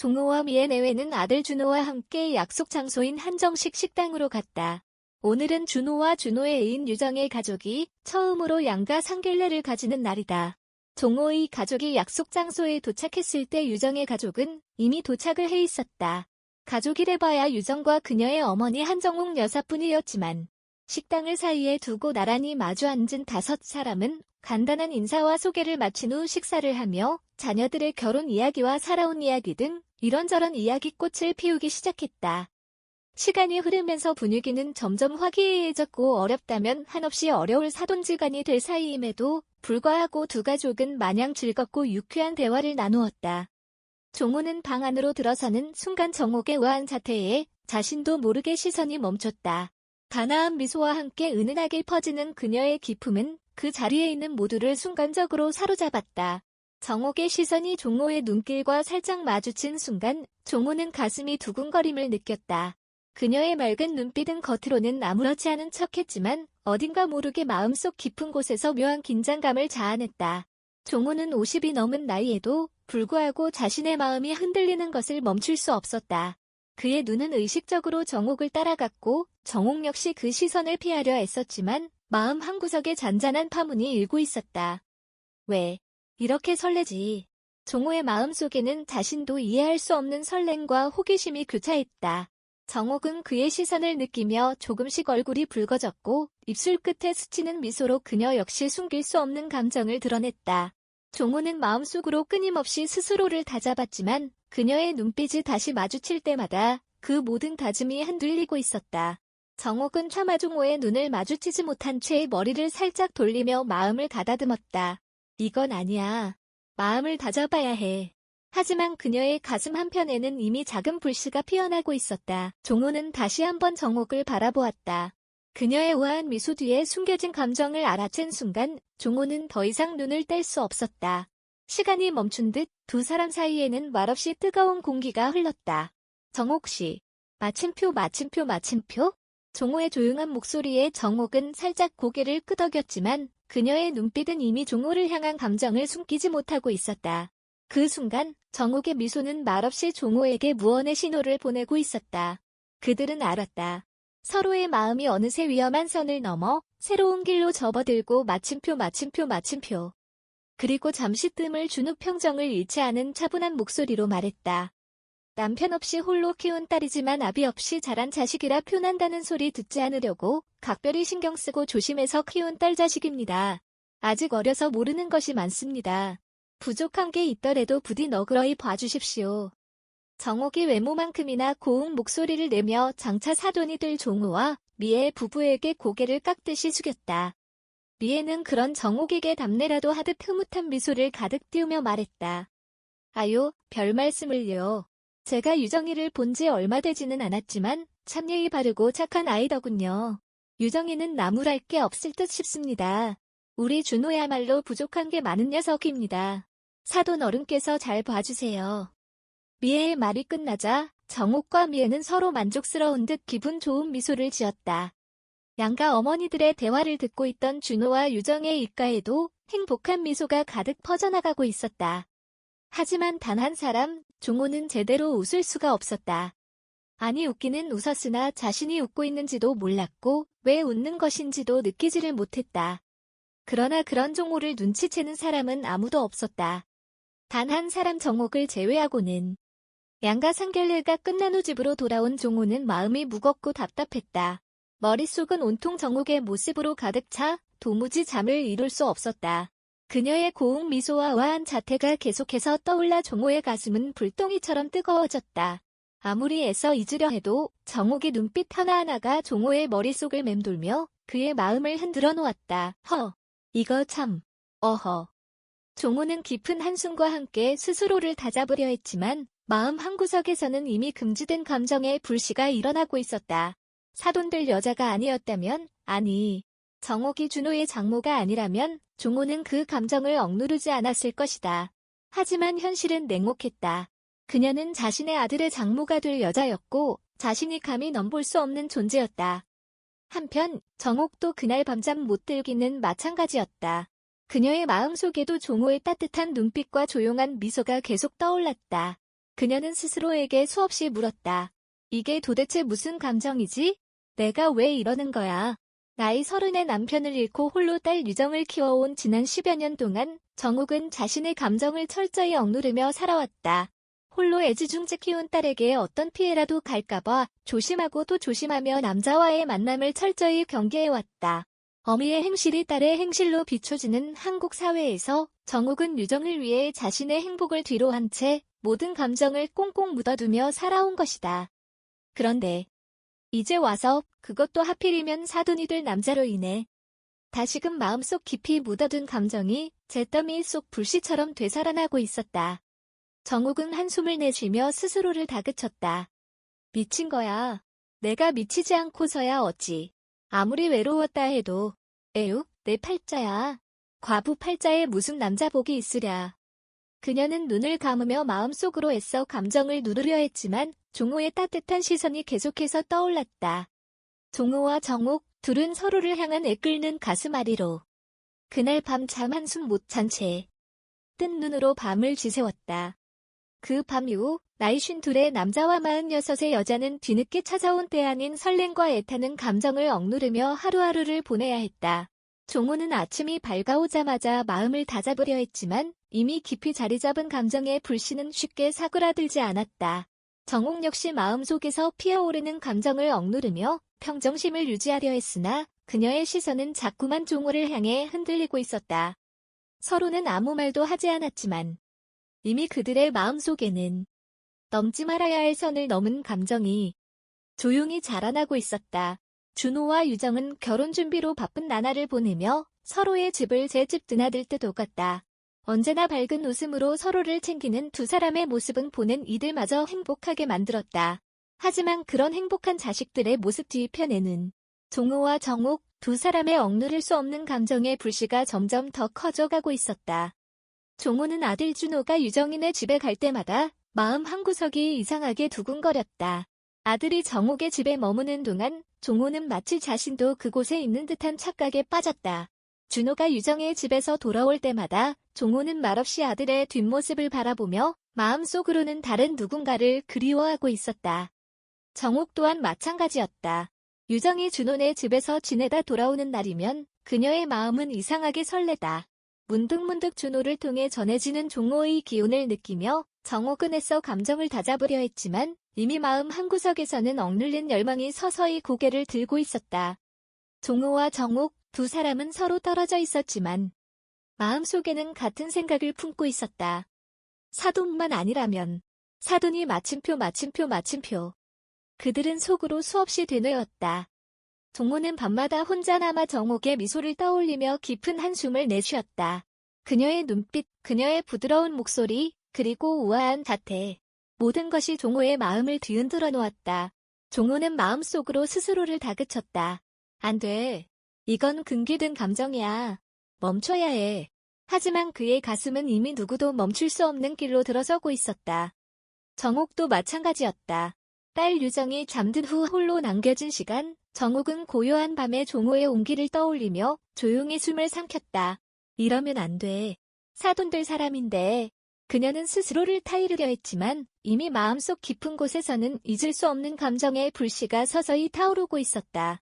종호와 미애 내외는 아들 준호와 함께 약속 장소인 한정식 식당으로 갔다. 오늘은 준호와 준호의 애인 유정의 가족이 처음으로 양가 상길례를 가지는 날이다. 종호의 가족이 약속 장소에 도착했을 때 유정의 가족은 이미 도착을 해 있었다. 가족이래봐야 유정과 그녀의 어머니 한정옥 여사뿐이었지만 식당을 사이에 두고 나란히 마주 앉은 다섯 사람은 간단한 인사와 소개를 마친 후 식사를 하며 자녀들의 결혼 이야기와 살아온 이야기 등 이런저런 이야기꽃을 피우기 시작했다. 시간이 흐르면서 분위기는 점점 화기애애해졌고 어렵다면 한없이 어려울 사돈지간이 될 사이임에도 불구하고 두 가족은 마냥 즐겁고 유쾌한 대화를 나누었다. 종호는 방 안으로 들어서는 순간 정옥의 우아한 자태에 자신도 모르게 시선이 멈췄다. 단아한 미소와 함께 은은하게 퍼지는 그녀의 기품은 그 자리에 있는 모두를 순간적으로 사로잡았다. 정옥의 시선이 종호의 눈길과 살짝 마주친 순간 종호는 가슴이 두근거림을 느꼈다. 그녀의 맑은 눈빛은 겉으로는 아무렇지 않은 척했지만 어딘가 모르게 마음속 깊은 곳에서 묘한 긴장감을 자아냈다. 종호는 50이 넘은 나이에도 불구하고 자신의 마음이 흔들리는 것을 멈출 수 없었다. 그의 눈은 의식적으로 정옥을 따라갔고 정옥 역시 그 시선을 피하려 애썼지만 마음 한구석에 잔잔한 파문이 일고 있었다. 왜 이렇게 설레지? 종호의 마음 속에는 자신도 이해할 수 없는 설렘과 호기심이 교차했다. 정옥은 그의 시선을 느끼며 조금씩 얼굴이 붉어졌고 입술 끝에 스치는 미소로 그녀 역시 숨길 수 없는 감정을 드러냈다. 종호는 마음속으로 끊임없이 스스로를 다잡았지만 그녀의 눈빛이 다시 마주칠 때마다 그 모든 다짐이 흔들리고 있었다. 정옥은 차마 종호의 눈을 마주치지 못한 채 머리를 살짝 돌리며 마음을 가다듬었다. 이건 아니야. 마음을 다잡아야 해. 하지만 그녀의 가슴 한편에는 이미 작은 불씨가 피어나고 있었다. 종호는 다시 한번 정옥을 바라보았다. 그녀의 우아한 미소 뒤에 숨겨진 감정을 알아챈 순간 종호는 더 이상 눈을 뗄 수 없었다. 시간이 멈춘 듯 두 사람 사이에는 말없이 뜨거운 공기가 흘렀다. 정옥 씨. 마침표 마침표 마침표? 종호의 조용한 목소리에 정옥은 살짝 고개를 끄덕였지만 그녀의 눈빛은 이미 종호를 향한 감정을 숨기지 못하고 있었다. 그 순간 정옥의 미소는 말없이 종호에게 무언의 신호를 보내고 있었다. 그들은 알았다. 서로의 마음이 어느새 위험한 선을 넘어 새로운 길로 접어들고 마침표 마침표 마침표. 그리고 잠시 뜸을 준 후 평정을 잃지 않은 차분한 목소리로 말했다. 남편 없이 홀로 키운 딸이지만 아비 없이 자란 자식이라 표난다는 소리 듣지 않으려고 각별히 신경 쓰고 조심해서 키운 딸 자식입니다. 아직 어려서 모르는 것이 많습니다. 부족한 게 있더라도 부디 너그러이 봐주십시오. 정옥이 외모만큼이나 고운 목소리를 내며 장차 사돈이 될 종우와 미애 부부에게 고개를 깎듯이 숙였다. 미애는 그런 정옥에게 답례라도 하듯 흐뭇한 미소를 가득 띄우며 말했다. 아유, 별 말씀을요. 제가 유정이를 본 지 얼마 되지는 않았지만 참 예의 바르고 착한 아이더군요. 유정이는 나무랄 게 없을 듯 싶습니다. 우리 준호야말로 부족한 게 많은 녀석입니다. 사돈 어른께서 잘 봐주세요. 미애의 말이 끝나자 정옥과 미애는 서로 만족스러운 듯 기분 좋은 미소를 지었다. 양가 어머니들의 대화를 듣고 있던 준호와 유정의 입가에도 행복한 미소가 가득 퍼져나가고 있었다. 하지만 단 한 사람, 종호는 제대로 웃을 수가 없었다. 아니 웃기는 웃었으나 자신이 웃고 있는지도 몰랐고 왜 웃는 것인지도 느끼지를 못했다. 그러나 그런 종호를 눈치채는 사람은 아무도 없었다. 단 한 사람 정옥을 제외하고는 양가 상결례가 끝난 후 집으로 돌아온 종호는 마음이 무겁고 답답했다. 머릿속은 온통 정옥의 모습으로 가득 차 도무지 잠을 이룰 수 없었다. 그녀의 고운 미소와 와한 자태가 계속해서 떠올라 종호의 가슴은 불덩이처럼 뜨거워졌다. 아무리 애써 잊으려 해도 정옥의 눈빛 하나하나가 종호의 머릿속을 맴돌며 그의 마음을 흔들어 놓았다. 허, 이거 참, 어허. 종호는 깊은 한숨과 함께 스스로를 다잡으려 했지만 마음 한구석에서는 이미 금지된 감정의 불씨가 일어나고 있었다. 사돈들 여자가 아니었다면, 아니, 정옥이 준호의 장모가 아니라면 종호는 그 감정을 억누르지 않았을 것이다. 하지만 현실은 냉혹했다. 그녀는 자신의 아들의 장모가 될 여자였고 자신이 감히 넘볼 수 없는 존재였다. 한편 정옥도 그날 밤잠 못 들기는 마찬가지였다. 그녀의 마음속에도 종호의 따뜻한 눈빛과 조용한 미소가 계속 떠올랐다. 그녀는 스스로에게 수없이 물었다. 이게 도대체 무슨 감정이지? 내가 왜 이러는 거야? 나이 서른의 남편을 잃고 홀로 딸 유정을 키워온 지난 10여 년 동안 정욱은 자신의 감정을 철저히 억누르며 살아왔다. 홀로 애지중지 키운 딸에게 어떤 피해라도 갈까봐 조심하고 또 조심하며 남자와의 만남을 철저히 경계해왔다. 어미의 행실이 딸의 행실로 비춰지는 한국 사회에서 정욱은 유정을 위해 자신의 행복을 뒤로 한 채 모든 감정을 꽁꽁 묻어두며 살아온 것이다. 그런데 이제 와서 그것도 하필이면 사돈이 될 남자로 인해 다시금 마음속 깊이 묻어둔 감정이 잿더미 속 불씨처럼 되살아나고 있었다. 정욱은 한숨을 내쉬며 스스로를 다그쳤다. 미친 거야. 내가 미치지 않고서야 어찌. 아무리 외로웠다 해도 에휴, 내 팔자야. 과부 팔자에 무슨 남자복이 있으랴. 그녀는 눈을 감으며 마음속으로 애써 감정을 누르려 했지만 종호의 따뜻한 시선이 계속해서 떠올랐다. 종호와 정욱 둘은 서로를 향한 애끓는 가슴 아리로. 그날 밤 잠 한숨 못 잔 채 뜬 눈으로 밤을 지새웠다. 그 밤 이후 나이 쉰둘의 남자와 마흔여섯의 여자는 뒤늦게 찾아온 때 아닌 설렘과 애타는 감정을 억누르며 하루하루를 보내야 했다. 종호는 아침이 밝아오자마자 마음을 다잡으려 했지만 이미 깊이 자리 잡은 감정의 불씨는 쉽게 사그라들지 않았다. 정옥 역시 마음속에서 피어오르는 감정을 억누르며 평정심을 유지하려 했으나 그녀의 시선은 자꾸만 종호를 향해 흔들리고 있었다. 서로는 아무 말도 하지 않았지만 이미 그들의 마음속에는 넘지 말아야 할 선을 넘은 감정이 조용히 자라나고 있었다. 준호와 유정은 결혼 준비로 바쁜 나날을 보내며 서로의 집을 제 집 드나들 듯 오갔다. 언제나 밝은 웃음으로 서로를 챙기는 두 사람의 모습은 보는 이들마저 행복하게 만들었다. 하지만 그런 행복한 자식들의 모습 뒤편에는 종호와 정옥 두 사람의 억누를 수 없는 감정의 불씨가 점점 더 커져가고 있었다. 종호는 아들 준호가 유정인의 집에 갈 때마다 마음 한구석이 이상하게 두근거렸다. 아들이 정옥의 집에 머무는 동안 종호는 마치 자신도 그곳에 있는 듯한 착각에 빠졌다. 준호가 유정의 집에서 돌아올 때마다 종호는 말없이 아들의 뒷모습을 바라보며 마음속으로는 다른 누군가를 그리워하고 있었다. 정옥 또한 마찬가지였다. 유정이 준호네 집에서 지내다 돌아오는 날이면 그녀의 마음은 이상하게 설레다. 문득문득 준호를 통해 전해지는 종호의 기운을 느끼며 정옥은 애써 감정을 다잡으려 했지만 이미 마음 한구석에서는 억눌린 열망이 서서히 고개를 들고 있었다. 종호와 정옥 두 사람은 서로 떨어져 있었지만 마음속에는 같은 생각을 품고 있었다. 사돈만 아니라면 사돈이 마침표 마침표 마침표. 그들은 속으로 수없이 되뇌었다. 종호는 밤마다 혼자 남아 정옥의 미소를 떠올리며 깊은 한숨을 내쉬었다. 그녀의 눈빛, 그녀의 부드러운 목소리, 그리고 우아한 자태. 모든 것이 종호의 마음을 뒤흔들어 놓았다. 종호는 마음속으로 스스로를 다그쳤다. 안 돼. 이건 금기든 감정이야. 멈춰야 해. 하지만 그의 가슴은 이미 누구도 멈출 수 없는 길로 들어서고 있었다. 정옥도 마찬가지였다. 딸 유정이 잠든 후 홀로 남겨진 시간, 정옥은 고요한 밤에 종호의 온기를 떠올리며 조용히 숨을 삼켰다. 이러면 안 돼. 사돈들 사람인데. 그녀는 스스로를 타이르려 했지만 이미 마음속 깊은 곳에서는 잊을 수 없는 감정의 불씨가 서서히 타오르고 있었다.